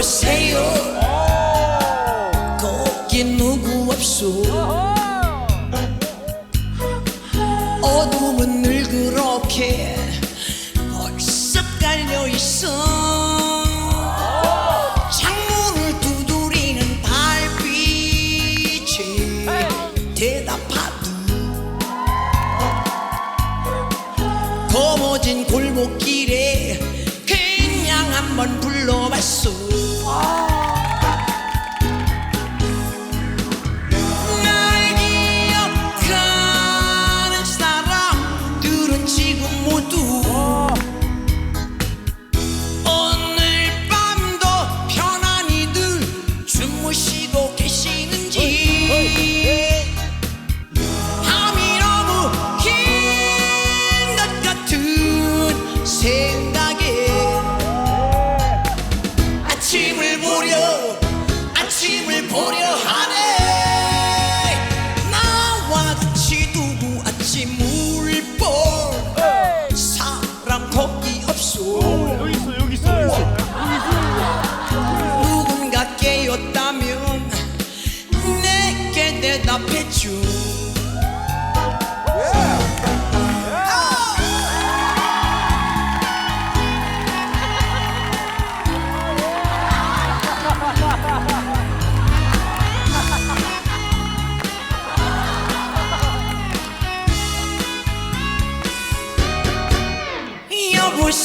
오세요. 거기 누구 없소. 어둠은 늘 그렇게 벌써 깔려 있어. 창문을 두드리는 발빛이 대답하듯 거머진 골목길에 그냥 한번 불러봤소. 아침을 보려 아침을 보려 하네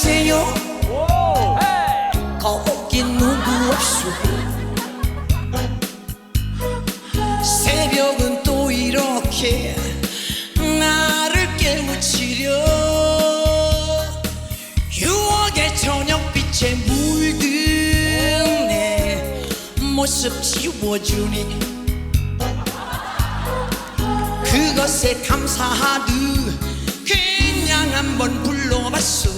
여보세요. 거기 누구 없어? 새벽은 또 이렇게 나를 깨우치려. 유혹의 저녁빛에 물든 내 모습 지워주니. 그것에 감사하듯 한번 불러봤어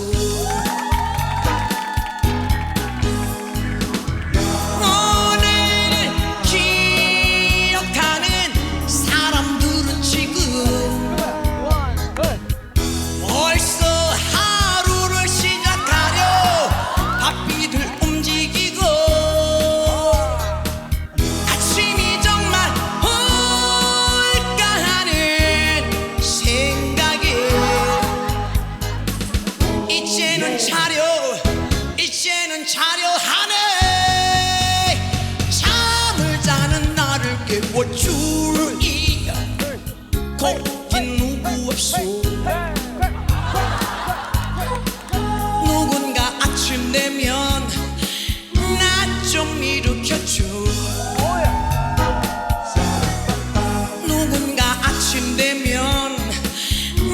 거기 누구 없어 누군가 아침 되면 나 좀 일으켜줘. 누군가 아침 되면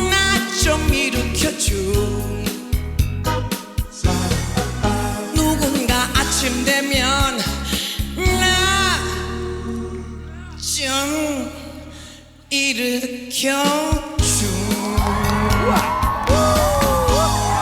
나 좀 일으켜줘. 누군가 아침 되면 나좀 일으켜.